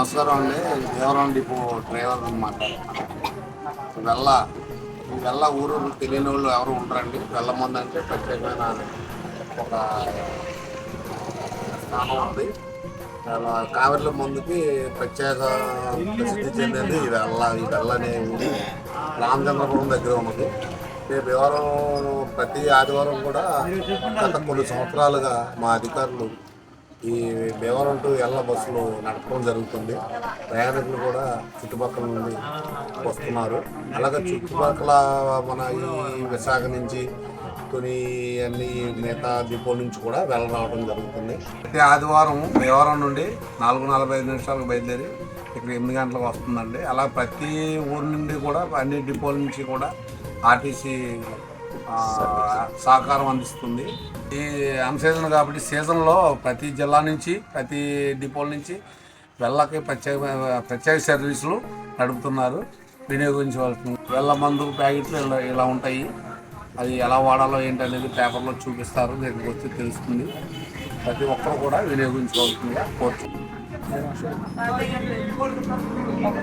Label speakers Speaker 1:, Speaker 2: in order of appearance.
Speaker 1: నమస్కారం అండి దేవరం depot driver అనమాట వెళ్ళ ఈ వెళ్ళ ఊరు తెలియని వాళ్ళు ఎవరు ఉంటారండి వెళ్ళమంది అంటే ప్రత్యేకమైన ఒక స్థానం ఉంది. అలా ముందుకి ప్రత్యేక ప్రసిద్ధి చెందింది ఈ వెళ్ళ ఈ వెళ్ళ అనే ఊరి. రామచంద్రపురం దగ్గర ఉన్నది. రేపు వివరం ప్రతి ఆదివారం కూడా గత కొన్ని సంవత్సరాలుగా మా అధికారులు ఈ భీమవరం టు ఎల్ల బస్సులు నడపడం జరుగుతుంది. ప్రయాణికులు కూడా చుట్టుపక్కల నుండి వస్తున్నారు. అలాగే చుట్టుపక్కల మన ఈ విశాఖ నుంచి కొన్ని అన్ని మిగతా డిపో నుంచి కూడా వెళ్ళరావడం జరుగుతుంది. ప్రతి ఆదివారం భీమవరం నుండి నాలుగు నలభై ఐదు నిమిషాలకు బయలుదేరి ఇక్కడ ఎనిమిది గంటలకు వస్తుందండి. అలా ప్రతి ఊరు నుండి కూడా అన్ని డిపోల నుంచి కూడా ఆర్టీసీ సహకారం అందిస్తుంది. ఈ అన్ సీజన్ కాబట్టి సీజన్లో ప్రతి జిల్లా నుంచి ప్రతి డిపోల నుంచి వెళ్ళకి ప్రత్యేక ప్రత్యేక సర్వీసులు నడుపుతున్నారు. వినియోగించవలసిన వెళ్ళ మందు ప్యాకెట్లు ఇలా ఇలా ఉంటాయి. అది ఎలా వాడాలో ఏంటనేది పేపర్లో చూపిస్తారు. దగ్గరికి వచ్చి తెలుస్తుంది. ప్రతి ఒక్కరు కూడా వినియోగించుకోవాల్సిందిగా కోరుతున్నాను
Speaker 2: ఒక